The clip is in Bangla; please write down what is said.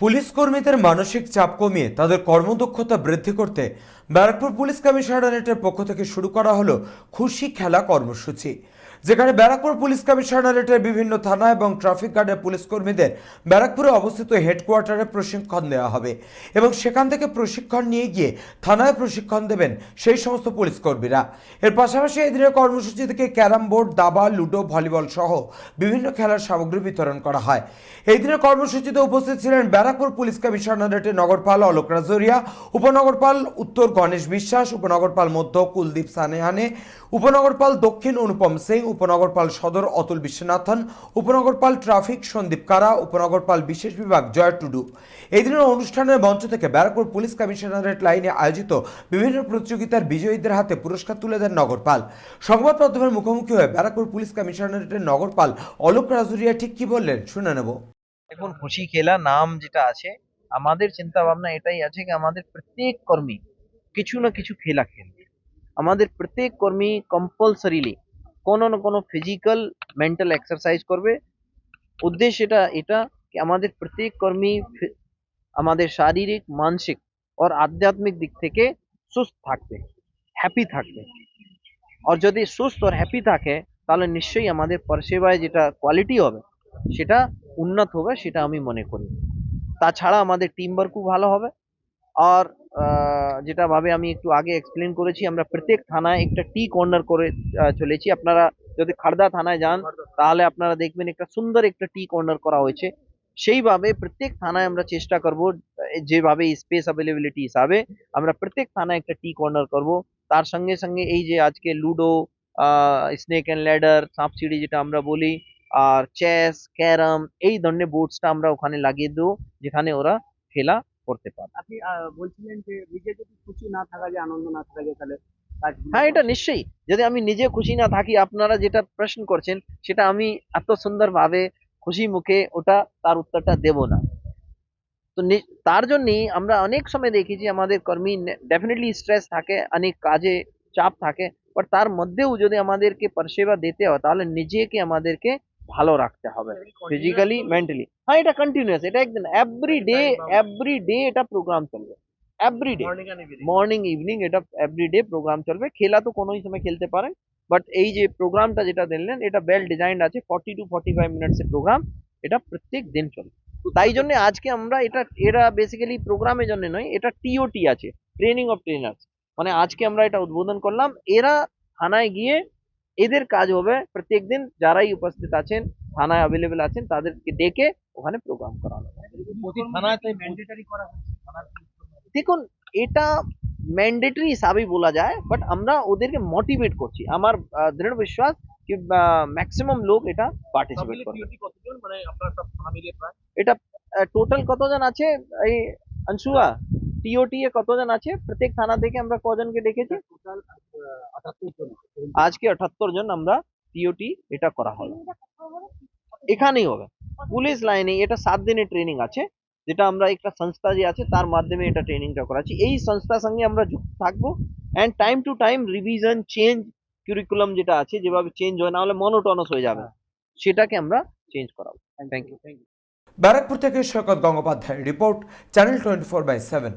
পুলিশ কর্মীদের মানসিক চাপ কমিয়ে তাদের কর্মদক্ষতা বৃদ্ধি করতে ব্যারাকপুর পুলিশ কমিশনারেটের পক্ষ থেকে শুরু করা হলো খুশি খেলা কর্মসূচি। যেখানে ব্যারাকপুর পুলিশ কমিশনারেটের বিভিন্ন থানা এবং ট্রাফিক গার্ডের পুলিশ কর্মীদের ব্যারাকপুরে অবস্থিত হেডকোয়ার্টারে প্রশিক্ষণ দেওয়া হবে এবং সেখান থেকে প্রশিক্ষণ নিয়ে গিয়ে থানায় প্রশিক্ষণ দেবেন সেই সমস্ত পুলিশ কর্মীরা। এর পাশাপাশি এই দিনের কর্মসূচি থেকে ক্যারাম বোর্ড, দাবা, লুডো, ভলিবল সহ বিভিন্ন খেলার সামগ্রী বিতরণ করা হয়। এই দিনের কর্মসূচিতে উপস্থিত ছিলেন ব্যারাকপুর পুলিশ কমিশনারেটের নগরপাল অলোক রাজরিয়া, উপনগরপাল উত্তর গণেশ বিশ্বাস, উপনগরপাল মধ্য কুলদীপ সানেহানে, উপনগরপাল দক্ষিণ অনুপম সিং উপনগরপাল সদর অতুল বিশ্বনাথন, উপনগরপাল ট্রাফিক সন্দীপ কারা, উপনগরপাল বিশেষ বিভাগ জয় টুডু। এই দিনের অনুষ্ঠানের মঞ্চ থেকে ব্যারাকপুর পুলিশ কমিশনারেট লাইনে আয়োজিত বিভিন্ন প্রতিযোগিতার বিজয়ীদের হাতে পুরস্কার তুলে দেন নগরপাল। সংবাদ মাধ্যমের মুখোমুখি হয়ে ব্যারাকপুর পুলিশ কমিশনারেটের নগরপাল অলোক রাজুরিয়া ঠিক কি বললেন, শুনে নেব। এখন খুশি খেলা নাম যেটা আছে, আমাদের চিন্তা ভাবনা এটাই আছে কি আমাদের প্রত্যেক কর্মী কিছু না কিছু খেলা খেলবে। আমাদের প্রত্যেক কর্মী কম্পালসারিলি কোনো না কোনো ফিজিক্যাল মেন্টাল এক্সারসাইজ করবে। উদ্দেশ্য এটা এটা কি আমাদের প্রত্যেক কর্মী আমাদের শারীরিক, মানসিক আর আধ্যাত্মিক দিক থেকে সুস্থ থাকবে হ্যাপি থাকবে। আর যদি সুস্থ আর হ্যাপি থাকে, তাহলে নিশ্চয়ই আমাদের পরিষেবায় যেটা কোয়ালিটি হবে, সেটা উন্নত হবে, সেটা আমি মনে করি। তাছাড়া আমাদের টিম ওয়ার্কও ভালো হবে। আর যেটা ভাবে আমি একটু আগে এক্সপ্লেন করেছি আমরা প্রত্যেক থানায় একটা টি কর্নার করে চলেছি। আপনারা যদি খাড়দা থানায় যান তাহলে আপনারা দেখবেন একটা সুন্দর একটা টি কর্নার করা হয়েছে। সেইভাবে প্রত্যেক থানায় আমরা চেষ্টা করব যেভাবে স্পেস অ্যাভেলেবিলিটি হিসাবে আমরা প্রত্যেক থানায় একটা টি কর্নার করব। তার সঙ্গে সঙ্গে এই যে আজকে লুডো স্নেক অ্যান্ড ল্যাডার সাপ সিঁড়ি যেটা আমরা বলি আর চেস ক্যারাম এই ধরনের বোর্ডসটা আমরা ওখানে লাগিয়ে দেবো যেখানে ওরা খেলা করতে পারে। আপনি বলছিলেন যে নিজে যদি খুশি না থাকা যায় আনন্দ না থাকা যায় তাহলে হ্যাঁ এটা নিশ্চয়ই। যদি আমি নিজে খুশি না থাকি আপনারা যেটা প্রশ্ন করছেন সেটা আমি এত সুন্দর ভাবে খুশি মুখে ওটা তার উত্তরটা দেব না। তো তার জন্যই আমরা অনেক সময় দেখি যে আমাদের কর্মী ডেফিনেটলি স্ট্রেস থাকে অনেক কাজে চাপ থাকে বাট তার মধ্যেও যদি আমাদেরকে পরিষেবা দিতে হয় তাহলে নিজেকে আমাদেরকে ভালো রাখতে হবে। ফিজিক্যালি মেন্টালি হ্যাঁ এটা কন্টিনিউয়াস এটা একদিন এভরি ডে এভরি ডে এটা প্রোগ্রাম চলবে। এভরি ডে মর্নিং ইভিনিং এটা এভরিডে প্রোগ্রাম চলবে। খেলা তো কোনোই সময় খেলতে পারেন বাট এই যে প্রোগ্রামটা যেটা দিলেন এটা ওয়েল ডিজাইন্ড আছে forty two forty five minutes এর প্রোগ্রাম এটা প্রত্যেক দিন চলবে। তাই জন্য আজকে আমরা এটা এরা বেসিক্যালি প্রোগ্রামের জন্য নয় এটা টিওটি আছে ট্রেনিং অফ ট্রেনার্স মানে আজকে আমরা এটা উদ্বোধন করলাম এরা থানায় গিয়ে এদের কাজ হবে প্রত্যেক দিন যারাই উপস্থিত আছেন থানায় অ্যাভেলেবেল আছেন তাদেরকে ডেকে ওখানে প্রোগ্রাম করানো হবে। প্রতি থানায় ম্যান্ডেটারি করা হচ্ছে থানার দেখুন এটা ম্যান্ডেটরি হিসাবেই বলা যায় বাট আমরা ওদেরকে মোটিভেট করছি। আমার আহ, দৃঢ় বিশ্বাস কি ম্যাক্সিমাম লোক এটা পার্টিসিপেট করবে। ডিউটি কতজন? মানে আপনার সব থানা মিলিয়ে প্রায়? এটা টোটাল কতজন আছে? এই অংশুয়া টিওটি এ কতজন আছে? প্রত্যেক থানা থেকে আমরা কজনকে ডেকেছি? টোটাল আটাত্তর জন আজকে আঠাত্তর জন আমরা টিওটি এটা করা হবে এখানেই হবে। পুলিশ লাইনে এটা সাত দিনের ট্রেনিং আছে, যেটা আমরা একটা সংস্থা যে আছে তার মাধ্যমে এটা ট্রেনিংটা করাচ্ছি। এই সংস্থার সঙ্গে আমরা যুক্ত থাকব and time to time revision change curriculum যেটা আছে, যেভাবে চেঞ্জ হয় না হলে মনোটনাস হয়ে যাবে। সেটাকে আমরা চেঞ্জ করাবো। থ্যাংক ইউ ব্যারাকপুর থেকে Saikat Gangopadhyay report channel twenty four by seven